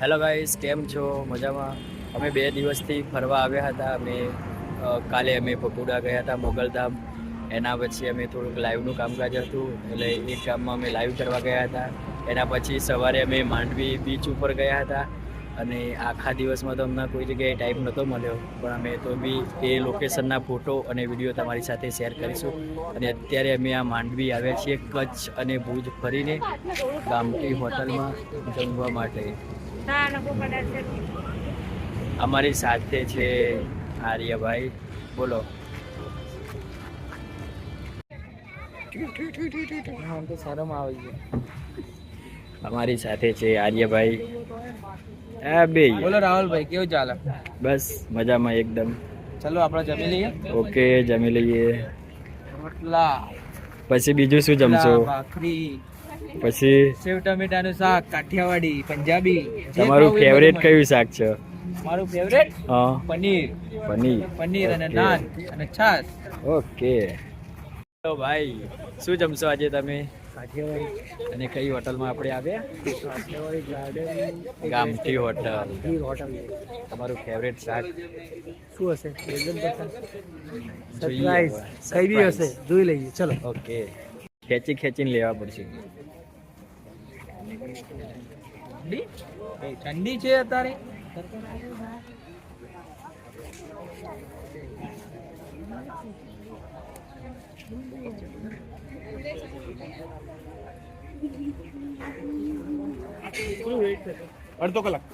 Hello guys કેમ છો? મજામાં? અમે બે દિવસથી ફરવા આવ્યા હતા. અમે કાલે અમે પપુડા ગયા હતા મોગલધામ એના પછી અમે થોડુંક લાઈવનું કામકાજ હતું. એટલે એ કામમાં અમે લાઈવ કરવા ગયા હતા. એના પછી સવારે અમે માંડવી બીચ ઉપર ગયા હતા. અને આખા દિવસમાં તો અમને કોઈ જગ્યાએ ટાઈમ નહોતો મળ્યો. પણ અમે તો બી એ લોકેશનના ફોટો અને વીડિયો તમારી સાથે શેર કરીશું. અને અત્યારે અમે આ માંડવી આવ્યા છીએ કચ્છ અને ભુજ ફરીને ગામટી હોટલમાં જમવા માટે. અમારી સાથે છે આર્યભાઈ. બોલો. અમારી સાથે છે આર્યભાઈ. આ બે. બોલો રાહુલભાઈ કેવું ચાલે? બસ મજામાં એકદમ. ચલો આપણે જમી લઈએ. ઓકે જમી લઈએ. રોટલા. પછી બીજું શું જમશો? ભાખરી. પછી? સેવ ટમેટાનું શાક કાઠિયાવાડી પંજાબી. તમારું ફેવરેટ કયું શાક છે? મારું ફેવરેટ હા. પનીર. પનીર. પનીર અને નાન અને છાશ. ઓકે. તો ભાઈ શું જમશો આજે તમે? અને કઈ હોટલમાં આપણે આવ્યા? ગામઠી હોટલ. તમારું ફેવરેટ શાક? શું હશે? જોઈએ. સરપ્રાઈઝ કઈ બી હશે જોઈ લઈએ. ચલો. ઓકે. ખેંચી ખેંચીને લેવા પડશે. ઠંડી? છે અત્યારે? અડધો કલાક.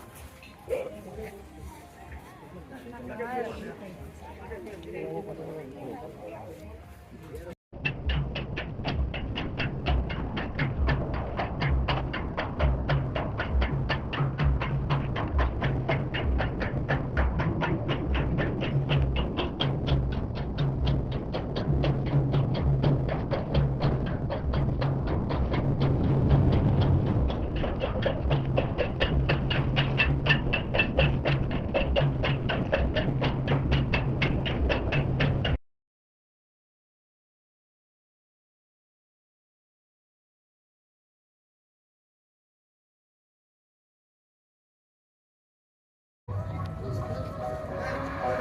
Thank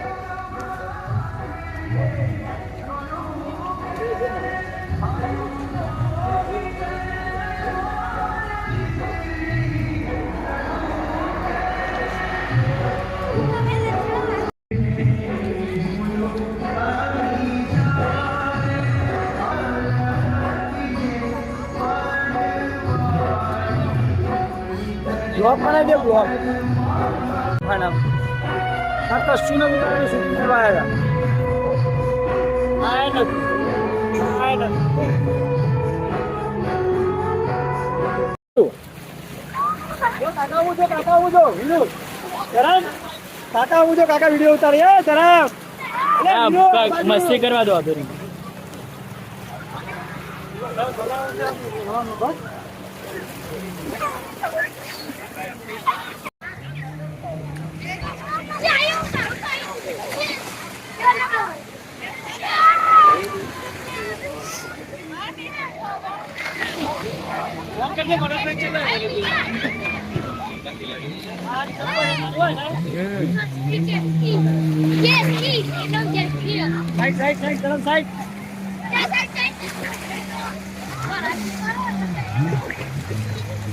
you. બ્લોગ ખાના આ કશું નથી કરે શું કરવા આવ્યા આય નથી આય નથી કાકા આવું જો કાકા આવું વિનુ કાકા વીડિયો ઉતારી એ બાજુ. મસ્તી કરવા દો Yes, right right right side જરામ side Yes, yes,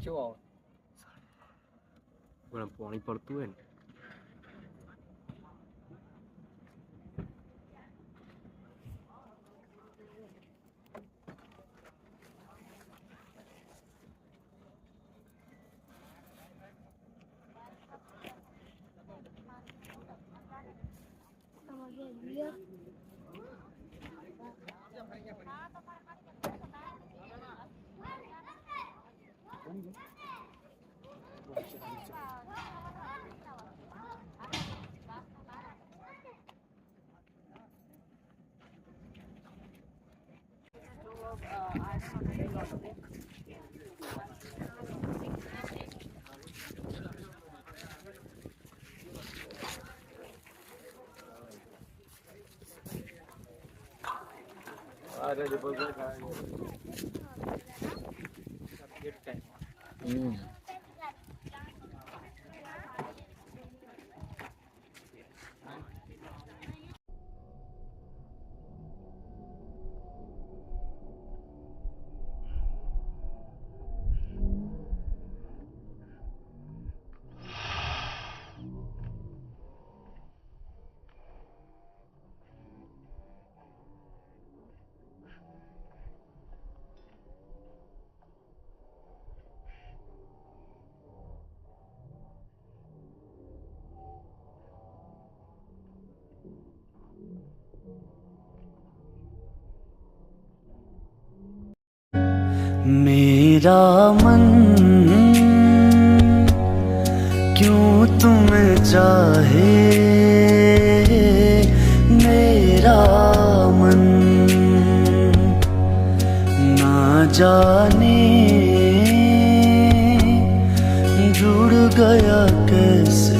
કેવો આવે પણ પાણી પડતું હોય ને Olha, depois vai. Hum. मन क्यों तुम्हें चाहे मेरा मन ना जाने जुड़ गया कैसे